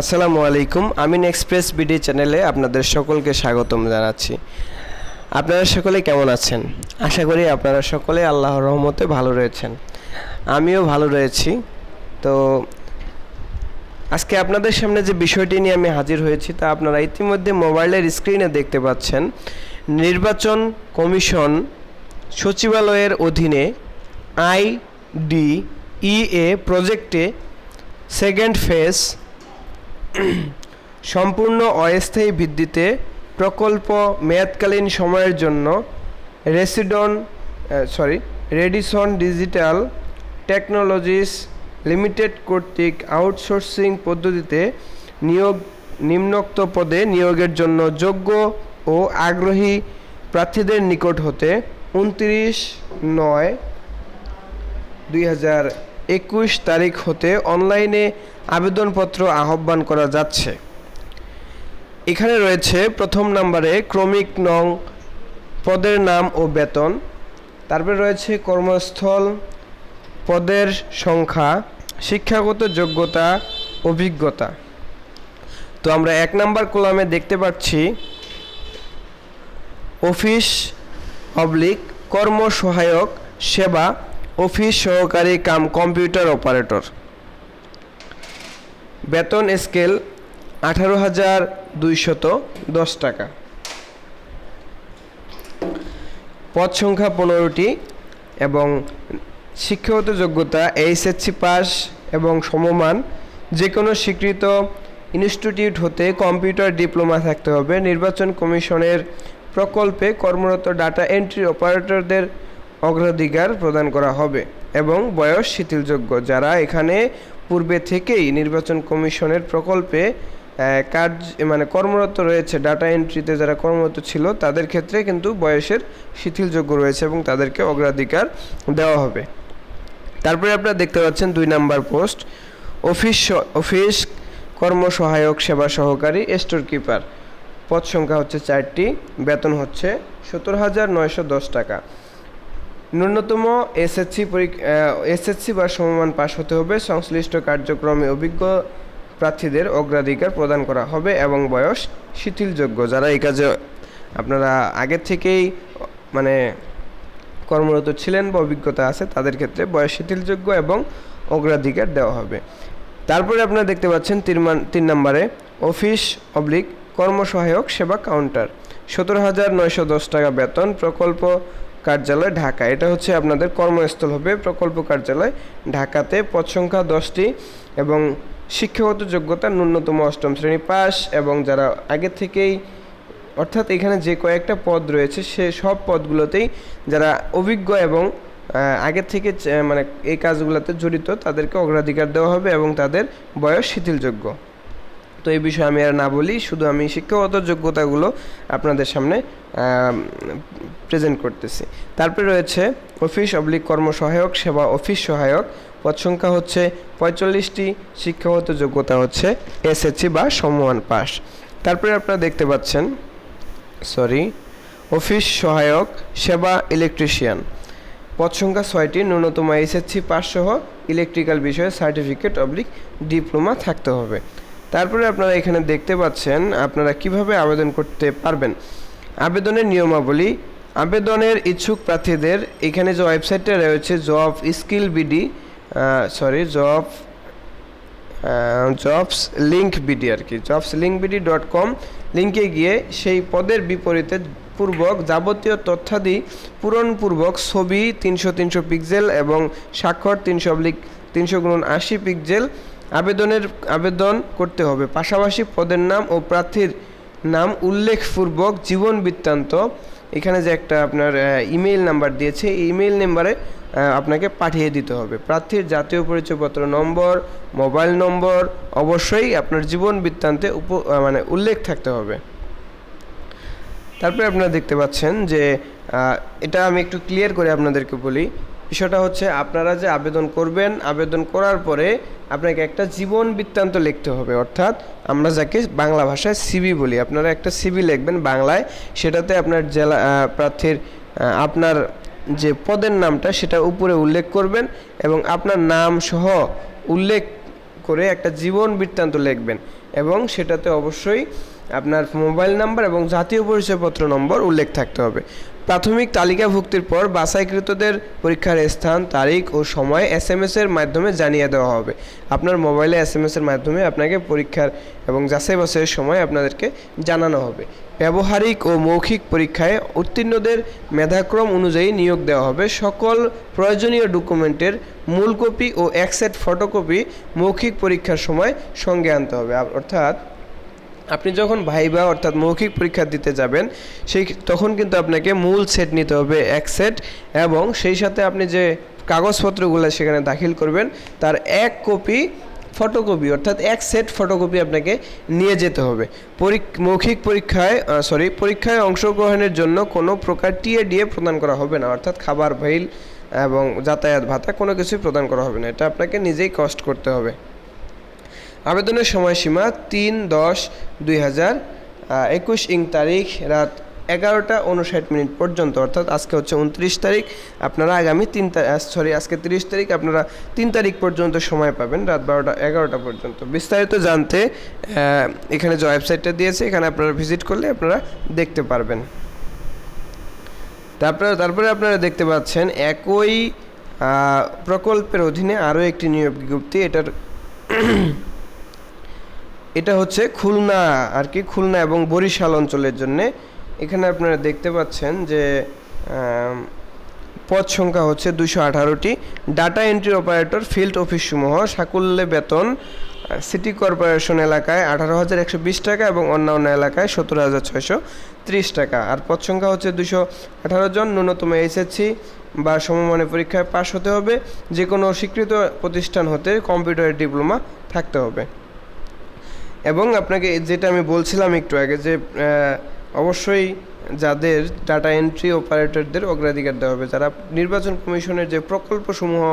আসসালামু আলাইকুম আমিন express BD চ্যানেলে আপনাদের সকলকে স্বাগতম জানাচ্ছি। আপনারা সকলে কেমন আছেন? আশা করি আপনারা সকলে আল্লাহর রহমতে ভালো রয়েছেন। আমিও ভালো রয়েছি। তো আজকে আপনাদের সামনে যে বিষয়টি নিয়ে আমি হাজির হয়েছি, তা আপনারা ইতিমধ্যে মোবাইলের স্ক্রিনে দেখতে পাচ্ছেন। নির্বাচন কমিশন সচিবালয়ের অধীনে আই ডি ইএ প্রজেক্টে সেকেন্ড ফেজ সম্পূর্ণ অস্থায়ী ভিত্তিতে প্রকল্প মেয়াদকালীন সময়ের জন্য রেসিডন sorry Radisson digital technologies limited কর্তৃক আউটসোর্সিং পদ্ধতিতে নিয়োগ, নিম্নোক্ত পদে নিয়োগের জন্য যোগ্য ও আগ্রহী প্রার্থীদের নিকট হতে উনত্রিশ নয় দুই হাজার একুশ তারিখ হতে অনলাইনে আবেদনপত্র আহ্বান করা যাচ্ছে। এখানে রয়েছে প্রথম নম্বরে ক্রমিক নং পদের নাম ও বেতন, তারপরে রয়েছে কর্মস্থল, পদের সংখ্যা, শিক্ষাগত যোগ্যতা, অভিজ্ঞতা। তো আমরা এক নাম্বার কলামে দেখতে পাচ্ছি, অফিস অবলিক কর্ম সহায়ক সেবা অফিস সহকারী কাম কম্পিউটার অপারেটর। বেতন স্কেল আঠারো হাজার দুইশত দশ টাকা। পদ সংখ্যা পনেরোটি এবং শিক্ষাগত যোগ্যতা এইচএসসি পাস এবং সমমান যে কোনো স্বীকৃত ইনস্টিটিউট হতে কম্পিউটার ডিপ্লোমা থাকতে হবে। নির্বাচন কমিশনের প্রকল্পে কর্মরত ডাটা এন্ট্রি অপারেটরদের অগ্রাধিকার প্রদান করা হবে এবং বয়স শিথিলযোগ্য। যারা এখানে পূর্বে থেকেই নির্বাচন কমিশনের প্রকল্পে কাজ মানে কর্মরত রয়েছে ডাটা এন্ট্রিতে যারা কর্মরত ছিল, তাদের ক্ষেত্রে কিন্তু বয়সের শিথিলযোগ্য রয়েছে এবং তাদেরকে অগ্রাধিকার দেওয়া হবে। তারপরে আপনারা দেখতে পাচ্ছেন দুই নাম্বার পোস্ট, অফিস অফিস কর্মসহায়ক সেবা সহকারী স্টোর কিপার। পদ সংখ্যা হচ্ছে চারটি, বেতন হচ্ছে সত্তর হাজার নয়শো দশ টাকা। ন্যূনতম এসএসসি এসএসসি বা সমমান পাশ হতে হবে। সংশ্লিষ্ট কার্যক্রমে অভিজ্ঞ প্রার্থীদের অগ্রাধিকার প্রদান করা হবে এবং বয়স শিথিলযোগ্য। যারা এই কাজে আপনারা আগের থেকেই মানে কর্মরত ছিলেন বা অভিজ্ঞতা আছে, তাদের ক্ষেত্রে বয়স শিথিলযোগ্য এবং অগ্রাধিকার দেওয়া হবে। তারপরে আপনারা দেখতে পাচ্ছেন তিন তিন নম্বরে, অফিস অবলিক কর্মসহায়ক সেবা কাউন্টার। সতেরো হাজার নয়শো দশ টাকা বেতন, প্রকল্প কার্যালয় ঢাকা। এটা হচ্ছে আপনাদের কর্মস্থল হবে প্রকল্প কার্যালয় ঢাকাতে। পদ সংখ্যা দশটি এবং শিক্ষাগত যোগ্যতা ন্যূনতম অষ্টম শ্রেণি পাস এবং যারা আগে থেকেই, অর্থাৎ এখানে যে কয়েকটা পদ রয়েছে, সে সব পদগুলোতেই যারা অভিজ্ঞ এবং আগের থেকে মানে এই কাজগুলোতে জড়িত, তাদেরকে অগ্রাধিকার দেওয়া হবে এবং তাদের বয়স শিথিলযোগ্য। তো এই বিষয়ে আমি আর না বলি, শুধু আমি শিক্ষাগত যোগ্যতাগুলো আপনাদের সামনে প্রেজেন্ট করতেছি। তারপরে রয়েছে, অফিস অবলিক কর্মসহায়ক, সেবা অফিস সহায়ক। পদ সংখ্যা হচ্ছে পঁয়তাল্লিশটি, শিক্ষাগত যোগ্যতা হচ্ছে এসএসসি বা সমমান পাস তারপরে আপনারা দেখতে পাচ্ছেন সরি অফিস সহায়ক, সেবা ইলেকট্রিশিয়ান পদ সংখ্যা ছয়টি, ন্যূনতম এসএসসি পাস সহ ইলেকট্রিক্যাল বিষয়ে সার্টিফিকেট অবলিক ডিপ্লোমা থাকতে হবে। তারপরে আপনারা এখানে দেখতে পাচ্ছেন আপনারা কীভাবে আবেদন করতে পারবেন। আবেদনের নিয়মাবলী, আবেদনের ইচ্ছুক প্রার্থীদের, এখানে যে ওয়েবসাইটটা রয়েছে, job skill BD sorry job jobs link BD আর কি, jobs link BD dot com লিঙ্কে গিয়ে সেই পদের বিপরীতে পূর্বক যাবতীয় তথ্যাদি পূরণপূর্বক ছবি তিনশো তিনশো পিক্সেল এবং স্বাক্ষর তিনশো অবলিক তিনশো গুণ আশি পিক্সেল আবেদনের আবেদন করতে হবে। পাশাপাশি পদের নাম ও প্রার্থীর নাম উল্লেখপূর্বক জীবন বৃত্তান্ত। এখানে যে একটা আপনার ইমেইল নাম্বার দিয়েছে ইমেইল নাম্বারে আপনাকে পাঠিয়ে দিতে হবে। প্রার্থীর জাতীয় পরিচয়পত্র নম্বর মোবাইল নম্বর, অবশ্যই আপনার জীবন বৃত্তান্তে উপ মানে উল্লেখ থাকতে হবে। তারপরে আপনারা দেখতে পাচ্ছেন যে এটা আমি একটু ক্লিয়ার করে আপনাদেরকে বলি। বিষয়টা হচ্ছে আপনারা যে আবেদন করবেন, আবেদন করার পরে আপনাকে একটা জীবন বৃত্তান্ত লিখতে হবে। অর্থাৎ আমরা যাকে বাংলা ভাষায় সিবি বলি, আপনারা একটা সিবি লিখবেন বাংলায়, সেটাতে আপনার জেলা প্রার্থীর আপনার যে পদের নামটা সেটা উপরে উল্লেখ করবেন এবং আপনার নাম সহ উল্লেখ করে একটা জীবন বৃত্তান্ত লিখবেন এবং সেটাতে অবশ্যই আপনার মোবাইল নাম্বার এবং জাতীয় পরিচয়পত্র নম্বর উল্লেখ থাকতে হবে। প্রাথমিক তালিকাভুক্তির পর বাছাইকৃতদের পরীক্ষার স্থান, তারিখ ও সময় এস এম এর মাধ্যমে জানিয়ে দেওয়া হবে। আপনার মোবাইলে এস এম এর মাধ্যমে আপনাকে পরীক্ষার এবং যাচাই বাছাইয়ের সময় আপনাদেরকে জানানো হবে। ব্যবহারিক ও মৌখিক পরীক্ষায় উত্তীর্ণদের মেধাক্রম অনুযায়ী নিয়োগ দেওয়া হবে। সকল প্রয়োজনীয় ডকুমেন্টের মূল কপি ও এক সেট ফটোকপি মৌখিক পরীক্ষার সময় সঙ্গে আনতে হবে। অর্থাৎ আপনি যখন ভাইবা অর্থাৎ মৌখিক পরীক্ষা দিতে যাবেন, সেই তখন কিন্তু আপনাকে মূল সেট নিতে হবে এক সেট এবং সেই সাথে আপনি যে কাগজপত্রগুলো সেখানে দাখিল করবেন, তার এক কপি ফটোকপি অর্থাৎ এক সেট ফটোকপি আপনাকে নিয়ে যেতে হবে। মৌখিক পরীক্ষায় সরি পরীক্ষায় অংশগ্রহণের জন্য কোনো প্রকার টিএডিএ প্রদান করা হবে না, অর্থাৎ খাবার, ভাইল এবং যাতায়াত ভাতা কোনো কিছুই প্রদান করা হবে না। এটা আপনাকে নিজেই কষ্ট করতে হবে। আবেদনের সময়সীমা তিন দশ দুই হাজার একুশ ইং তারিখ রাত এগারোটা উনষাট মিনিট পর্যন্ত, অর্থাৎ আজকে হচ্ছে উনত্রিশ তারিখ। আপনারা আগামী তিন সরি আজকে তিরিশ তারিখ, আপনারা তিন তারিখ পর্যন্ত সময় পাবেন, রাত বারোটা এগারোটা পর্যন্ত। বিস্তারিত জানতে এখানে যে ওয়েবসাইটটা দিয়েছে, এখানে আপনারা ভিজিট করলে আপনারা দেখতে পারবেন। তারপরে তারপরে আপনারা দেখতে পাচ্ছেন, একই প্রকল্পের অধীনে আরও একটি নিয়োগ বিজ্ঞপ্তি, এটার এটা হচ্ছে খুলনা, আর কি খুলনা এবং বরিশাল অঞ্চলের জন্য। এখানে আপনারা দেখতে পাচ্ছেন যে পদ সংখ্যা হচ্ছে দুশো আঠারোটি। Data entry operator field office সমূহ, সাকুল্যে বেতন সিটি কর্পোরেশন এলাকায় আঠারো হাজার একশো বিশ টাকা এবং অন্যান্য এলাকায় সতেরো হাজার ছয়শো ত্রিশ টাকা। আর পদ সংখ্যা হচ্ছে দুশো আঠারো জন, ন্যূনতম এইচএসসি বা সমমানের পরীক্ষায় পাশ হতে হবে। যে কোনো স্বীকৃত প্রতিষ্ঠান হতে কম্পিউটারের ডিপ্লোমা থাকতে হবে। এবং আপনাকে যেটা আমি বলছিলাম একটু আগে যে অবশ্যই যাদের ডাটা এন্ট্রি অপারেটরদের অগ্রাধিকার দেওয়া হবে, যারা নির্বাচন কমিশনের যে প্রকল্পসমূহ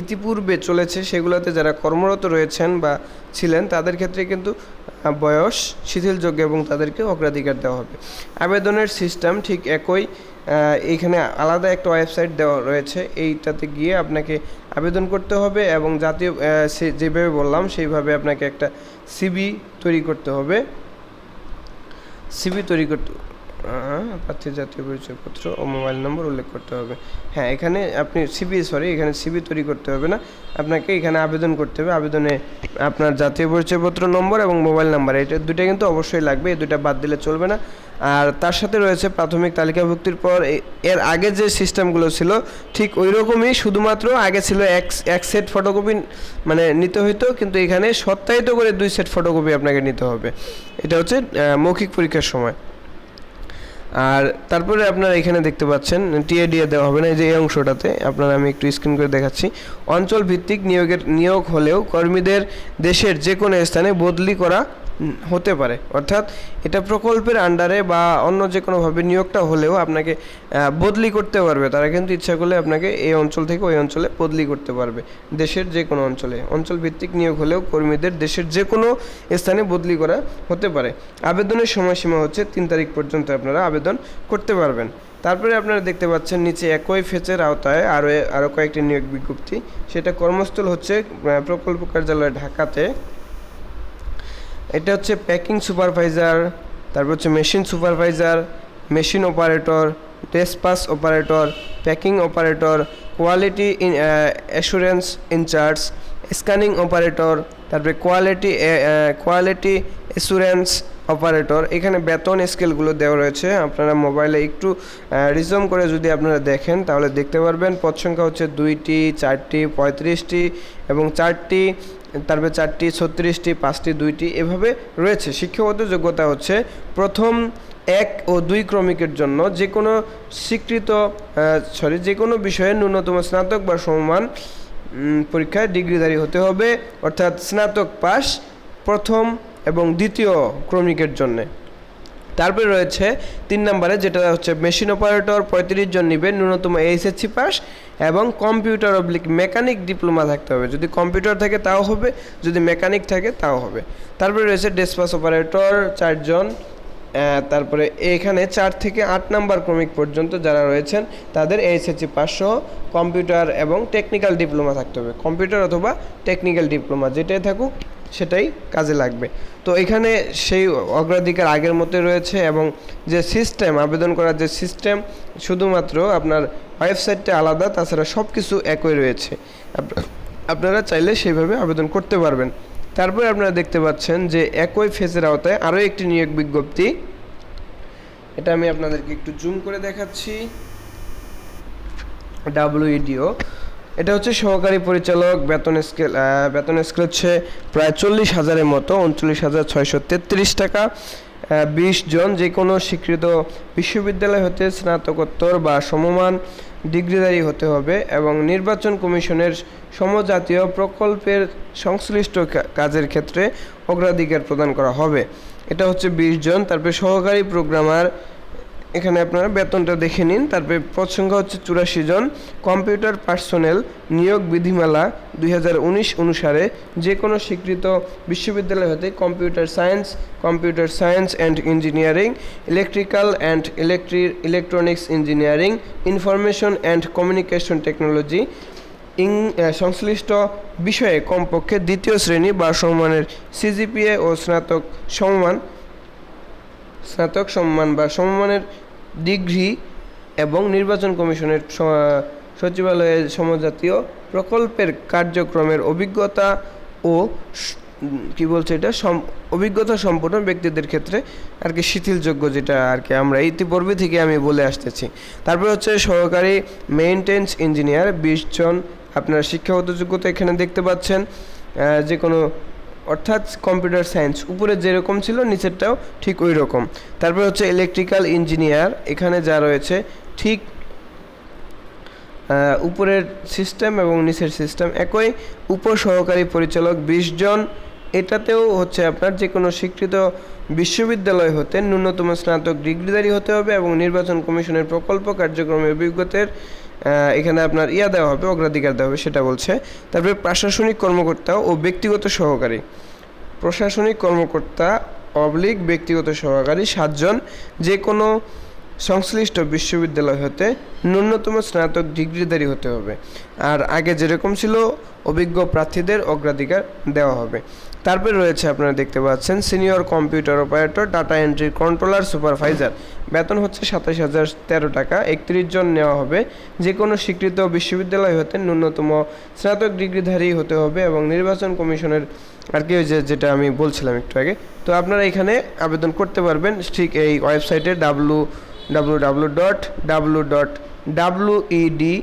ইতিপূর্বে চলেছে সেগুলোতে যারা কর্মরত রয়েছেন বা ছিলেন, তাদের ক্ষেত্রে কিন্তু বয়স, শিথিলযোগ্য এবং তাদেরকে অগ্রাধিকার দেওয়া হবে। আবেদনের সিস্টেম ঠিক একই এখানে আলাদা একটা ওয়েবসাইট দেওয়া রয়েছে। এইটাতে গিয়ে আপনাকে আবেদন করতে হবে এবং জাতীয় যেভাবে বললাম সেইভাবে আপনাকে একটা সিবি তৈরি করতে হবে। সিবি তৈরি করতে আহ, প্রার্থীর জাতীয় পরিচয়পত্র ও মোবাইল নম্বর উল্লেখ করতে হবে। হ্যাঁ এখানে আপনি সিবি সরি এখানে সিবি তৈরি করতে হবে না। আপনাকে এখানে আবেদন করতে হবে। আবেদনে আপনার জাতীয় পরিচয়পত্র নম্বর এবং মোবাইল নাম্বার এটা দুটো কিন্তু অবশ্যই লাগবে এই দুটা বাদ দিলে চলবে না। আর তার সাথে রয়েছে প্রাথমিক তালিকাভুক্তির পর এর আগে যে সিস্টেমগুলো ছিল ঠিক ওই রকমই শুধুমাত্র আগে ছিল এক এক সেট ফটোকপি মানে নিতে হইতো কিন্তু এখানে সত্যায়িত করে দুই সেট ফটোকপি আপনাকে নিতে হবে। এটা হচ্ছে মৌখিক পরীক্ষার সময়। আর তারপরে আপনারা এখানে দেখতে পাচ্ছেন টিএডিএ দেওয়া হবে না, এই যে এই অংশটাতে। আপনারা আমি একটু স্ক্রিন করে দেখাচ্ছি। অঞ্চল ভিত্তিক নিয়োগের, নিয়োগ হলেও কর্মীদের দেশের যে কোনো স্থানে বদলি করা হতে পারে। অর্থাৎ এটা প্রকল্পের আন্ডারে বা অন্য যে কোনোভাবে নিয়োগটা হলেও আপনাকে বদলি করতে পারবে। তারা কিন্তু ইচ্ছা করলে আপনাকে এই অঞ্চল থেকে ওই অঞ্চলে বদলি করতে পারবে। দেশের যে কোনো অঞ্চলে অঞ্চল ভিত্তিক নিয়োগ হলেও কর্মীদের দেশের যে কোনো স্থানে বদলি করা হতে পারে। আবেদনের সময়সীমা হচ্ছে তিন তারিখ পর্যন্ত আপনারা আবেদন করতে পারবেন। তারপরে আপনারা দেখতে পাচ্ছেন নিচে একই ফেচের আওতায় আরও আরও কয়েকটি নিয়োগ বিজ্ঞপ্তি। সেটা কর্মস্থল হচ্ছে প্রকল্প কার্যালয় ঢাকাতে। এটা হচ্ছে প্যাকিং সুপারভাইজার তারপর হচ্ছে machine supervisor machine operator despatch operator packing operator quality in assurance incharge scanning operator তারপরে কোয়ালিটি কোয়ালিটি অ্যাসুরেন্স অপারেটর এখানে বেতন স্কেলগুলো দেওয়া রয়েছে। আপনারা মোবাইলে একটু রিজম করে যদি আপনারা দেখেন, তাহলে দেখতে পারবেন। পদ সংখ্যা হচ্ছে দুইটি, চারটি, পঁয়ত্রিশটি এবং চারটি তারপরে চারটি, ছত্রিশটি, পাঁচটি, দুইটি এভাবে রয়েছে। শিক্ষাগত যোগ্যতা হচ্ছে প্রথম এক ও দুই ক্রমিকের জন্য যে কোনো স্বীকৃত সরি যে কোনো বিষয়ে ন্যূনতম স্নাতক বা সমমান পরীক্ষায় ডিগ্রিধারী হতে হবে, অর্থাৎ স্নাতক পাশ প্রথম এবং দ্বিতীয় ক্রমিকের জন্যে। তারপরে রয়েছে তিন নম্বরে যেটা হচ্ছে মেশিন অপারেটর পঁয়ত্রিশ জন নেবেন ন্যূনতম এইচএসসি পাস এবং কম্পিউটার অবলিক মেকানিক ডিপ্লোমা থাকতে হবে। যদি কম্পিউটার থাকে তাও হবে, যদি মেকানিক থাকে তাও হবে। তারপরে রয়েছে ডেসপাস অপারেটর চারজন তারপরে এখানে চার থেকে আট নাম্বার ক্রমিক পর্যন্ত যারা রয়েছেন, তাদের এইচএসসি পাঁচশো কম্পিউটার এবং টেকনিক্যাল ডিপ্লোমা থাকতে হবে। কম্পিউটার অথবা টেকনিক্যাল ডিপ্লোমা যেটাই থাকুক সেটাই কাজে লাগবে। তো এখানে সেই অগ্রাধিকার আগের মতোই রয়েছে এবং যে সিস্টেম আবেদন করার যে সিস্টেম শুধুমাত্র আপনার ওয়েবসাইটটা আলাদা, তাছাড়া সব কিছু একই রয়েছে। আপনারা চাইলে সেইভাবে আবেদন করতে পারবেন। তারপরে আপনারা দেখতে পাচ্ছেন যে একই ফেজের আওতায় আরও একটি নিয়োগ বিজ্ঞপ্তি। এটা আমি আপনাদেরকে একটু জুম করে দেখাচ্ছি। ডাব্লিউইডিও এটা হচ্ছে সহকারী পরিচালক, বেতন স্কেল বেতন স্কেল হচ্ছে প্রায় চল্লিশ হাজারের মতো, উনচল্লিশ হাজার ছয়শো তেত্রিশ টাকা। বিশ জন যে কোনো স্বীকৃত বিশ্ববিদ্যালয় হতে স্নাতকোত্তর বা সমমান ডিগ্রিধারী হতে হবে এবং নির্বাচন কমিশনের সমজাতীয় প্রকল্পের সংশ্লিষ্ট কাজের ক্ষেত্রে অগ্রাধিকার প্রদান করা হবে। এটা হচ্ছে বিশ জন, তারপরে সহকারী প্রোগ্রামার এখানে আপনারা বেতনটা দেখে নিন। তারপরে পদ সংখ্যা হচ্ছে চুরাশি জন। কম্পিউটার পার্সোনেল নিয়োগ বিধিমালা দুই হাজার উনিশ অনুসারে যে কোনো স্বীকৃত বিশ্ববিদ্যালয় হতে computer science computer science and engineering, electrical and ইলেকট্রি, electronics engineering, information and communication technology, ইং সংশ্লিষ্ট বিষয়ে কমপক্ষে দ্বিতীয় শ্রেণি বা সমমানের সিজিপিএ ও স্নাতক সমমান স্নাতক সম্মান বা সমমানের ডিগ্রি এবং নির্বাচন কমিশনের সচিবালয়ের সমজাতীয় প্রকল্পের কার্যক্রমের অভিজ্ঞতা ও কি বলছে এটা? সম, অভিজ্ঞতা সম্পন্ন ব্যক্তিদের ক্ষেত্রে আর কি শিথিলযোগ্য যেটা আর কি আমরা ইতিপূর্বে থেকে আমি বলে আসতেছি। তারপর হচ্ছে সহকারী মেইনটেন্স ইঞ্জিনিয়ার বিশ জন আপনার শিক্ষাগত যোগ্যতা এখানে দেখতে পাচ্ছেন। যে কোনো অর্থাৎ কম্পিউটার সায়েন্স। উপরে যেরকম ছিল, নিচেরটাও ঠিক ওই রকম তারপর হচ্ছে ইলেকট্রিক্যাল ইঞ্জিনিয়ার, এখানে যা রয়েছে ঠিক উপরের সিস্টেম এবং নিচের সিস্টেম। একই উপসহকারী পরিচালক বিশ জন। এটাতেও হচ্ছে আপনার যে কোনো স্বীকৃত বিশ্ববিদ্যালয় হতে ন্যূনতম স্নাতক ডিগ্রিধারী হতে হবে এবং নির্বাচন কমিশনের প্রকল্প কার্যক্রমে অভিজ্ঞতার এখানে আপনার ইয়া দেওয়া হবে, অগ্রাধিকার দেওয়া হবে, সেটা বলছে। তারপরে প্রশাসনিক কর্মকর্তা ও ব্যক্তিগত সহকারী। প্রশাসনিক কর্মকর্তা অবলিক, ব্যক্তিগত সহকারী সাতজন যে কোনো সংশ্লিষ্ট বিশ্ববিদ্যালয় হতে ন্যূনতম স্নাতক ডিগ্রিধারী হতে হবে। আর আগে যেরকম ছিল, অভিজ্ঞ প্রার্থীদের অগ্রাধিকার দেওয়া হবে। তারপরে রয়েছে আপনারা দেখতে পাচ্ছেন senior computer operator data entry controller supervisor বেতন হচ্ছে সাতাশ হাজার তেরো টাকা, একত্রিশ জন নেওয়া হবে। যে কোনো স্বীকৃত বিশ্ববিদ্যালয় হতে ন্যূনতম স্নাতক ডিগ্রিধারী হতে হবে এবং নির্বাচন কমিশনের আর কি যে যেটা আমি বলছিলাম একটু আগে। তো আপনারা এখানে আবেদন করতে পারবেন, ঠিক এই ওয়েবসাইটে W W W dot W dot W ED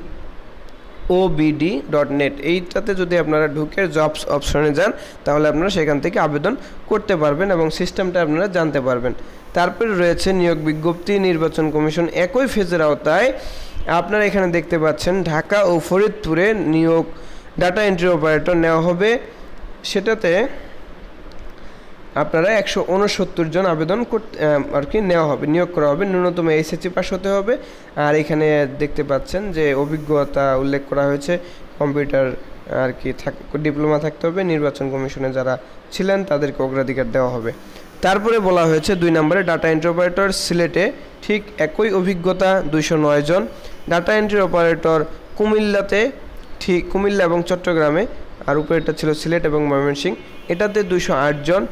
OBD dot net এইটাতে যদি আপনারা ঢুকে জবস অপশনে যান, তাহলে আপনারা সেখান থেকে আবেদন করতে পারবেন এবং সিস্টেমটা আপনারা জানতে পারবেন। তারপরে রয়েছে নিয়োগ বিজ্ঞপ্তি, নির্বাচন কমিশন একই ফেজের আওতায়। আপনারা এখানে দেখতে পাচ্ছেন ঢাকা ও ফরিদপুরে নিয়োগ ডাটা এন্ট্রি অপারেটর নেওয়া হবে। সেটাতে আপনারা একশো উনসত্তর জন আবেদন করতে আর কি নেওয়া হবে, নিয়োগ করা হবে, ন্যূনতম এইচএসসি পাস হতে হবে। আর এখানে দেখতে পাচ্ছেন যে অভিজ্ঞতা উল্লেখ করা হয়েছে, কম্পিউটার, আর কি থাক, ডিপ্লোমা থাকতে হবে, নির্বাচন কমিশনে যারা ছিলেন তাদেরকে অগ্রাধিকার দেওয়া হবে। তারপরে বলা হয়েছে দুই নম্বরে ডাটা এন্ট্রি অপারেটর সিলেটে ঠিক একই অভিজ্ঞতা, দুইশো নয় জন। ডাটা এন্ট্রি অপারেটর কুমিল্লাতে ঠিক, কুমিল্লা এবং চট্টগ্রামে, আর উপরেরটা ছিল সিলেট এবং ময়মনসিংহ, এটাতে দুইশো আট জন।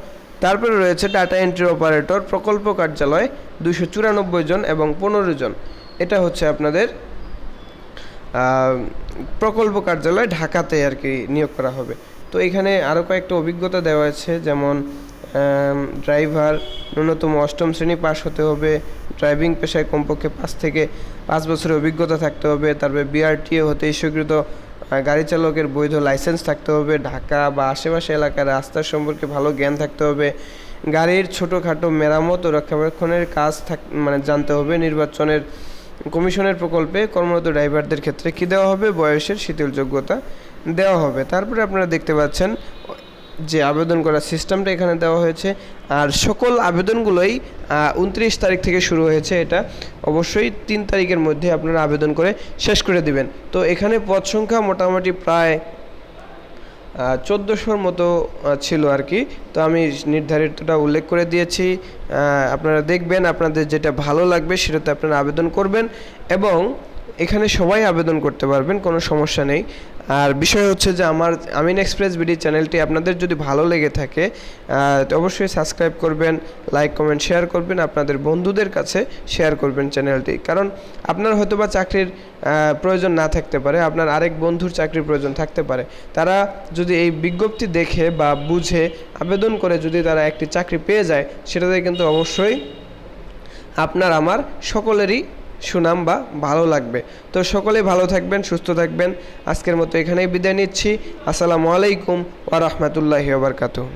তারপরে রয়েছে ডাটা এন্ট্রি অপারেটর প্রকল্প কার্যালয় দুইশো চুরানব্বই জন এবং পনেরো জন। এটা হচ্ছে আপনাদের প্রকল্প কার্যালয় ঢাকাতে আর কি নিয়োগ করা হবে। তো এখানে আরও কয়েকটা অভিজ্ঞতা দেওয়া আছে যেমন ড্রাইভার ন্যূনতম অষ্টম শ্রেণি পাস হতে হবে ড্রাইভিং পেশায় কমপক্ষে পাঁচ থেকে পাঁচ বছরের অভিজ্ঞতা থাকতে হবে তারপরে বিআরটিএ হতে আহ, গাড়ি চালকের বৈধ লাইসেন্স থাকতে হবে, ঢাকা বা আশেপাশে এলাকার রাস্তা সম্পর্কে ভালো জ্ঞান থাকতে হবে, গাড়ির ছোটোখাটো মেরামত ও রক্ষণাবেক্ষণের কাজ থাক মানে জানতে হবে, নির্বাচনের কমিশনের প্রকল্পে কর্মরত ড্রাইভারদের ক্ষেত্রে কী দেওয়া হবে, বয়সের শিথিল যোগ্যতা দেওয়া হবে। তারপরে আপনারা দেখতে পাচ্ছেন যে আবেদন করার সিস্টেমটা এখানে দেওয়া হয়েছে। আর সকল আবেদনগুলোই উনত্রিশ তারিখ থেকে শুরু হয়েছে এটা। অবশ্যই তিন তারিখের মধ্যে আপনারা আবেদন করে শেষ করে দিবেন। তো এখানে পদ সংখ্যা মোটামুটি প্রায় চোদ্দোশোর মতো ছিল আর কি। তো আমি নির্ধারিতটা উল্লেখ করে দিয়েছি। আপনারা দেখবেন, আপনাদের যেটা ভালো লাগবে সেটাতে আপনারা আবেদন করবেন এবং এখানে সবাই আবেদন করতে পারবেন, কোনো সমস্যা নেই। আর বিষয় হচ্ছে যে আমার আমিন এক্সপ্রেস বিডি চ্যানেলটি আপনাদের যদি ভালো লেগে থাকে তো অবশ্যই সাবস্ক্রাইব করবেন, লাইক, কমেন্ট, শেয়ার করবেন, আপনাদের বন্ধুদের কাছে শেয়ার করবেন চ্যানেলটি। কারণ আপনার হয়তো বা চাকরির প্রয়োজন না থাকতে পারে, আপনার আরেক বন্ধুর চাকরির প্রয়োজন থাকতে পারে। তারা যদি এই বিজ্ঞপ্তি দেখে বা বুঝে, আবেদন করে যদি তারা একটি চাকরি পেয়ে যায়, সেটাতে কিন্তু অবশ্যই আপনার, আমার সকলেরই সুনাম বা ভালো লাগবে। তো সকলেই ভালো থাকবেন, সুস্থ থাকবেন। আজকের মতো এখানেই বিদায় নিচ্ছি। আসসালামু আলাইকুম ওয়া বারাকাতুহু।